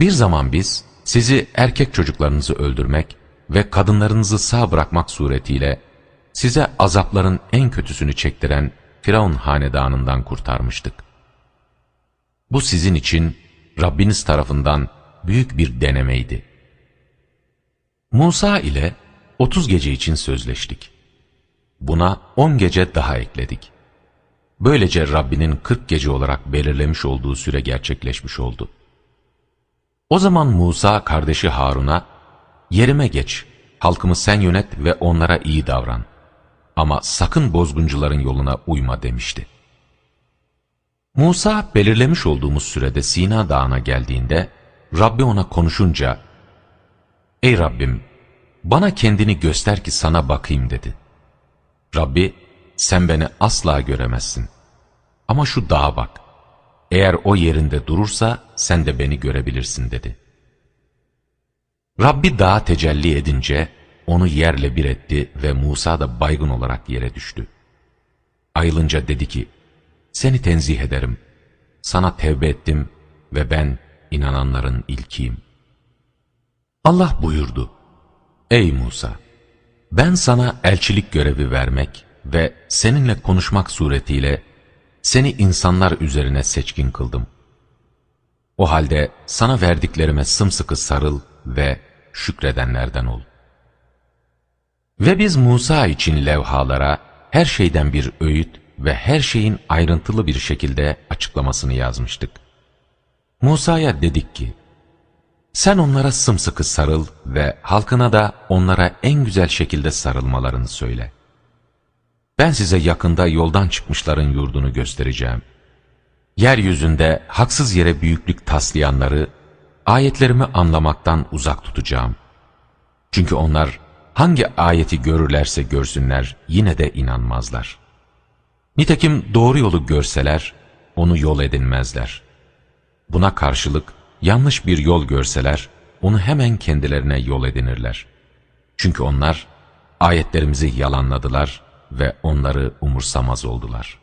Bir zaman biz sizi erkek çocuklarınızı öldürmek ve kadınlarınızı sağ bırakmak suretiyle size azapların en kötüsünü çektiren Firavun hanedanından kurtarmıştık. Bu sizin için Rabbiniz tarafından büyük bir denemeydi. Musa ile 30 gece için sözleştik. Buna 10 gece daha ekledik. Böylece Rabbinin 40 gece olarak belirlemiş olduğu süre gerçekleşmiş oldu. O zaman Musa kardeşi Harun'a, yerime geç, halkımı sen yönet ve onlara iyi davran. Ama sakın bozguncuların yoluna uyma demişti. Musa belirlemiş olduğumuz sürede Sina Dağı'na geldiğinde, Rabbi ona konuşunca, Ey Rabbim, bana kendini göster ki sana bakayım dedi. Rabbi, sen beni asla göremezsin. Ama şu dağa bak. Eğer o yerinde durursa sen de beni görebilirsin dedi. Rabbi dağa tecelli edince onu yerle bir etti ve Musa da baygın olarak yere düştü. Ayılınca dedi ki, seni tenzih ederim. Sana tevbe ettim ve ben inananların ilkiyim. Allah buyurdu, Ey Musa! Ben sana elçilik görevi vermek ve seninle konuşmak suretiyle seni insanlar üzerine seçkin kıldım. O halde sana verdiklerime sımsıkı sarıl ve şükredenlerden ol. Ve biz Musa için levhalara her şeyden bir öğüt ve her şeyin ayrıntılı bir şekilde açıklamasını yazmıştık. Musa'ya dedik ki, sen onlara sımsıkı sarıl ve halkına da onlara en güzel şekilde sarılmalarını söyle. Ben size yakında yoldan çıkmışların yurdunu göstereceğim. Yeryüzünde haksız yere büyüklük taslayanları, ayetlerimi anlamaktan uzak tutacağım. Çünkü onlar hangi ayeti görürlerse görsünler yine de inanmazlar. Nitekim doğru yolu görseler, onu yol edinmezler. Buna karşılık, yanlış bir yol görseler, onu hemen kendilerine yol edinirler. Çünkü onlar ayetlerimizi yalanladılar ve onları umursamaz oldular.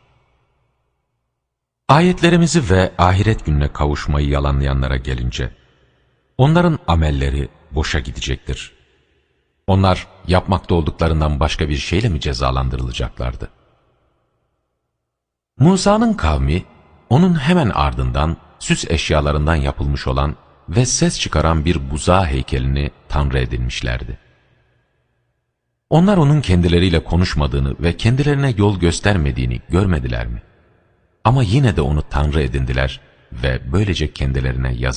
Ayetlerimizi ve ahiret gününe kavuşmayı yalanlayanlara gelince, onların amelleri boşa gidecektir. Onlar yapmakta olduklarından başka bir şeyle mi cezalandırılacaklardı? Musa'nın kavmi, onun hemen ardından süs eşyalarından yapılmış olan ve ses çıkaran bir buzağı heykelini tanrı edinmişlerdi. Onlar onun kendileriyle konuşmadığını ve kendilerine yol göstermediğini görmediler mi? Ama yine de onu tanrı edindiler ve böylece kendilerine yazık